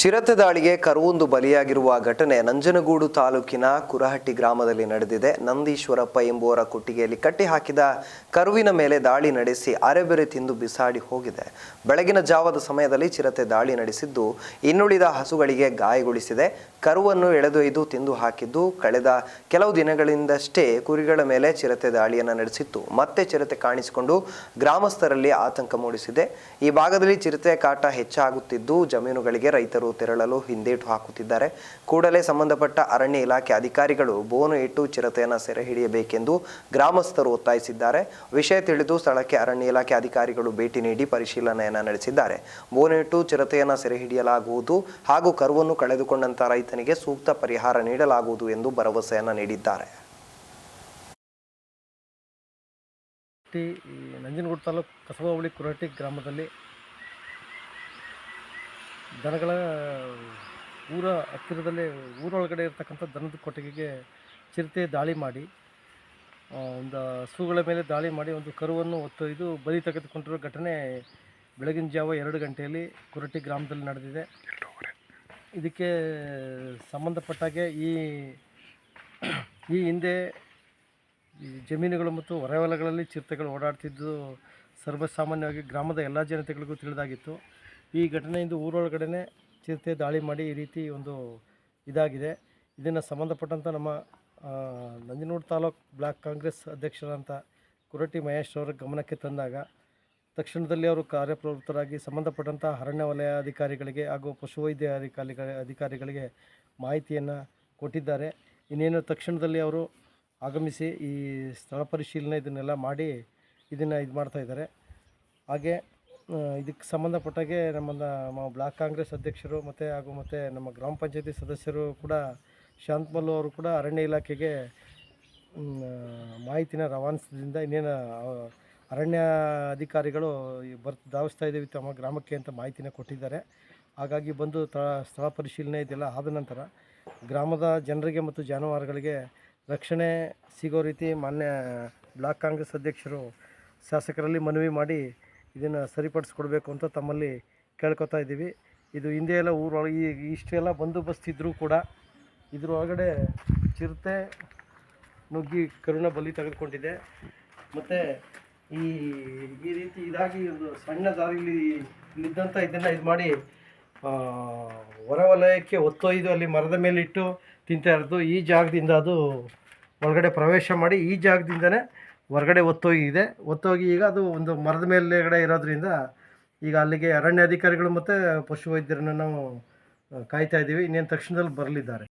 ಚಿರತೆ ದಾಳಿಗೆ ಕರುವೊಂದು ಬಲಿಯಾಗಿರುವ ಘಟನೆ ನಂಜನಗೂಡು ತಾಲೂಕಿನ ಕುರಹಟ್ಟಿ ಗ್ರಾಮದಲ್ಲಿ ನಡೆದಿದೆ. ನಂದೀಶ್ವರಪ್ಪ ಎಂಬುವರ ಕೊಟ್ಟಿಗೆಯಲ್ಲಿ ಕಟ್ಟಿ ಹಾಕಿದ ಕರುವಿನ ಮೇಲೆ ದಾಳಿ ನಡೆಸಿ ಅರೆಬೆರೆ ತಿಂದು ಬಿಸಾಡಿ ಹೋಗಿದೆ. ಬೆಳಗಿನ ಜಾವದ ಸಮಯದಲ್ಲಿ ಚಿರತೆ ದಾಳಿ ನಡೆಸಿದ್ದು ಇನ್ನುಳಿದ ಹಸುಗಳಿಗೆ ಗಾಯಗೊಳಿಸಿದೆ. ಕರುವನ್ನು ಎಳೆದೊಯ್ದು ತಿಂದು ಹಾಕಿದ್ದು ಕಳೆದ ಕೆಲವು ದಿನಗಳಿಂದಷ್ಟೇ ಕುರಿಗಳ ಮೇಲೆ ಚಿರತೆ ದಾಳಿಯನ್ನು ನಡೆಸಿತ್ತು. ಮತ್ತೆ ಚಿರತೆ ಕಾಣಿಸಿಕೊಂಡು ಗ್ರಾಮಸ್ಥರಲ್ಲಿ ಆತಂಕ ಮೂಡಿಸಿದೆ. ಈ ಭಾಗದಲ್ಲಿ ಚಿರತೆ ಕಾಟ ಹೆಚ್ಚಾಗುತ್ತಿದ್ದು ಜಮೀನುಗಳಿಗೆ ರೈತರು ತೆರಳಲು ಹಿಂದೇಟು ಹಾಕುತ್ತಿದ್ದಾರೆ. ಕೂಡಲೇ ಸಂಬಂಧಪಟ್ಟ ಅರಣ್ಯ ಇಲಾಖೆ ಅಧಿಕಾರಿಗಳು ಬೋನು ಇಟ್ಟು ಚಿರತೆಯನ್ನು ಸೆರೆ ಹಿಡಿಯಬೇಕೆಂದು ಗ್ರಾಮಸ್ಥರು ಒತ್ತಾಯಿಸಿದ್ದಾರೆ. ವಿಷಯ ತಿಳಿದು ಸ್ಥಳಕ್ಕೆ ಅರಣ್ಯ ಇಲಾಖೆ ಅಧಿಕಾರಿಗಳು ಭೇಟಿ ನೀಡಿ ಪರಿಶೀಲನೆಯನ್ನು ನಡೆಸಿದ್ದಾರೆ. ಬೋನು ಇಟ್ಟು ಚಿರತೆಯನ್ನು ಸೆರೆ ಹಿಡಿಯಲಾಗುವುದು ಹಾಗೂ ಕರುವನ್ನು ಕಳೆದುಕೊಂಡಂತ ರೈತನಿಗೆ ಸೂಕ್ತ ಪರಿಹಾರ ನೀಡಲಾಗುವುದು ಎಂದು ಭರವಸೆಯನ್ನು ನೀಡಿದ್ದಾರೆ. ನಂಜನಗೂಡು ತಾಲೂಕು ಕಸಬಾವಳಿ ಕುರಹಟ್ಟಿ ಗ್ರಾಮದಲ್ಲಿ ದನಗಳ ಊರ ಹತ್ತಿರದಲ್ಲೇ ಊರೊಳಗಡೆ ಇರತಕ್ಕಂಥ ದನದ ಕೊಟ್ಟಿಗೆಗೆ ಚಿರತೆ ದಾಳಿ ಮಾಡಿ ಒಂದು ಹಸುಗಳ ಮೇಲೆ ದಾಳಿ ಮಾಡಿ ಒಂದು ಕರುವನ್ನು ಹೊತ್ತೊಯ್ದು ಬಲಿ ತೆಗೆದುಕೊಂಡಿರೋ ಘಟನೆ ಬೆಳಗಿನ ಜಾವ ಎರಡು ಗಂಟೆಯಲ್ಲಿ ಕುರಟಿ ಗ್ರಾಮದಲ್ಲಿ ನಡೆದಿದೆ. ಇದಕ್ಕೆ ಸಂಬಂಧಪಟ್ಟಾಗೆ ಈ ಈ ಹಿಂದೆ ಜಮೀನುಗಳು ಮತ್ತು ಹೊರವಲಗಳಲ್ಲಿ ಚಿರತೆಗಳು ಓಡಾಡ್ತಿದ್ದು ಸರ್ವಸಾಮಾನ್ಯವಾಗಿ ಗ್ರಾಮದ ಎಲ್ಲ ಜನತೆಗಳಿಗೂ ತಿಳಿದಾಗಿತ್ತು. ಈ ಘಟನೆಯಿಂದ ಊರೊಳಗಡೆ ಚಿರತೆ ದಾಳಿ ಮಾಡಿ ಈ ರೀತಿ ಒಂದು ಇದಾಗಿದೆ. ಇದನ್ನು ಸಂಬಂಧಪಟ್ಟಂಥ ನಮ್ಮ ನಂಜನೂರು ತಾಲೂಕ್ ಬ್ಲಾಕ್ ಕಾಂಗ್ರೆಸ್ ಅಧ್ಯಕ್ಷರಂತ ಕುರಟಿ ಮಹೇಶ್ ಅವರ ಗಮನಕ್ಕೆ ತಂದಾಗ ತಕ್ಷಣದಲ್ಲಿ ಅವರು ಕಾರ್ಯಪ್ರವೃತ್ತರಾಗಿ ಸಂಬಂಧಪಟ್ಟಂಥ ಅರಣ್ಯ ವಲಯ ಅಧಿಕಾರಿಗಳಿಗೆ ಹಾಗೂ ಪಶುವೈದ್ಯ ಅಧಿಕಾರಿಗಳ ಅಧಿಕಾರಿಗಳಿಗೆ ಮಾಹಿತಿಯನ್ನು ಕೊಟ್ಟಿದ್ದಾರೆ. ಇನ್ನೇನು ತಕ್ಷಣದಲ್ಲಿ ಅವರು ಆಗಮಿಸಿ ಈ ಸ್ಥಳ ಪರಿಶೀಲನೆ ಇದನ್ನೆಲ್ಲ ಮಾಡಿ ಇದನ್ನು ಇದು ಮಾಡ್ತಾಯಿದ್ದಾರೆ ಹಾಗೆ ಇದಕ್ಕೆ ಸಂಬಂಧಪಟ್ಟಾಗೆ ನಮ್ಮನ್ನು ನಮ್ಮ ಬ್ಲಾಕ್ ಕಾಂಗ್ರೆಸ್ ಅಧ್ಯಕ್ಷರು ಮತ್ತು ಹಾಗೂ ಮತ್ತು ನಮ್ಮ ಗ್ರಾಮ ಪಂಚಾಯತಿ ಸದಸ್ಯರು ಕೂಡ ಶಾಂತಮಲ್ಲು ಅವರು ಕೂಡ ಅರಣ್ಯ ಇಲಾಖೆಗೆ ಮಾಹಿತಿನ ರವಾನಿಸಿದ್ರಿಂದ ಇನ್ನೇನು ಅರಣ್ಯ ಅಧಿಕಾರಿಗಳು ಬರ್ತ ಬರ್, ಧಾವಿಸ್ತಾ ಇದ್ದೀವಿ ತಮ್ಮ ಗ್ರಾಮಕ್ಕೆ ಅಂತ ಮಾಹಿತಿನ ಕೊಟ್ಟಿದ್ದಾರೆ. ಹಾಗಾಗಿ ಬಂದು ಸ್ಥಳ ಪರಿಶೀಲನೆ ಇದೆಲ್ಲ ಆದ ನಂತರ ಗ್ರಾಮದ ಜನರಿಗೆ ಮತ್ತು ಜಾನುವಾರುಗಳಿಗೆ ರಕ್ಷಣೆ ಸಿಗೋ ರೀತಿ ಮಾನ್ಯ ಬ್ಲಾಕ್ ಕಾಂಗ್ರೆಸ್ ಅಧ್ಯಕ್ಷರು ಶಾಸಕರಲ್ಲಿ ಮನವಿ ಮಾಡಿ ಇದನ್ನು ಸರಿಪಡಿಸ್ಕೊಡ್ಬೇಕು ಅಂತ ತಮ್ಮಲ್ಲಿ ಕೇಳ್ಕೊತಾ ಇದ್ದೀವಿ. ಇದು ಹಿಂದೆ ಎಲ್ಲ ಊರೊಳಗೆ ಈ ಇಷ್ಟೆಲ್ಲ ಬಂದೋಬಸ್ತ್ ಇದ್ದರೂ ಕೂಡ ಇದ್ರೊಳಗಡೆ ಚಿರತೆ ನುಗ್ಗಿ ಕರುಣ ಬಲಿ ತೆಗೆದುಕೊಂಡಿದೆ. ಮತ್ತು ಈ ಈ ರೀತಿ ಇದಾಗಿ ಒಂದು ಸಣ್ಣ ದಾರಿಲಿ ಇಲ್ಲಿದ್ದಂಥ ಇದನ್ನು ಇದು ಮಾಡಿ ಹೊರವಲಯಕ್ಕೆ ಒತ್ತೊಯ್ದು ಅಲ್ಲಿ ಮರದ ಮೇಲೆ ಇಟ್ಟು ತಿಂತಾ ಇರೋದು. ಈ ಜಾಗದಿಂದ ಅದು ಒಳಗಡೆ ಪ್ರವೇಶ ಮಾಡಿ ಈ ಜಾಗದಿಂದನೇ ಹೊರಗಡೆ ಒತ್ತೋಗಿದೆ. ಒತ್ತೋಗಿ ಈಗ ಅದು ಒಂದು ಮರದ ಮೇಲೆಗಡೆ ಇರೋದ್ರಿಂದ ಈಗ ಅಲ್ಲಿಗೆ ಅರಣ್ಯ ಅಧಿಕಾರಿಗಳು ಮತ್ತು ಪಶುವೈದ್ಯರನ್ನು ನಾವು ಕಾಯ್ತಾ ಇದ್ದೀವಿ. ಇನ್ನೇನು ತಕ್ಷಣದಲ್ಲಿ ಬರಲಿದ್ದಾರೆ.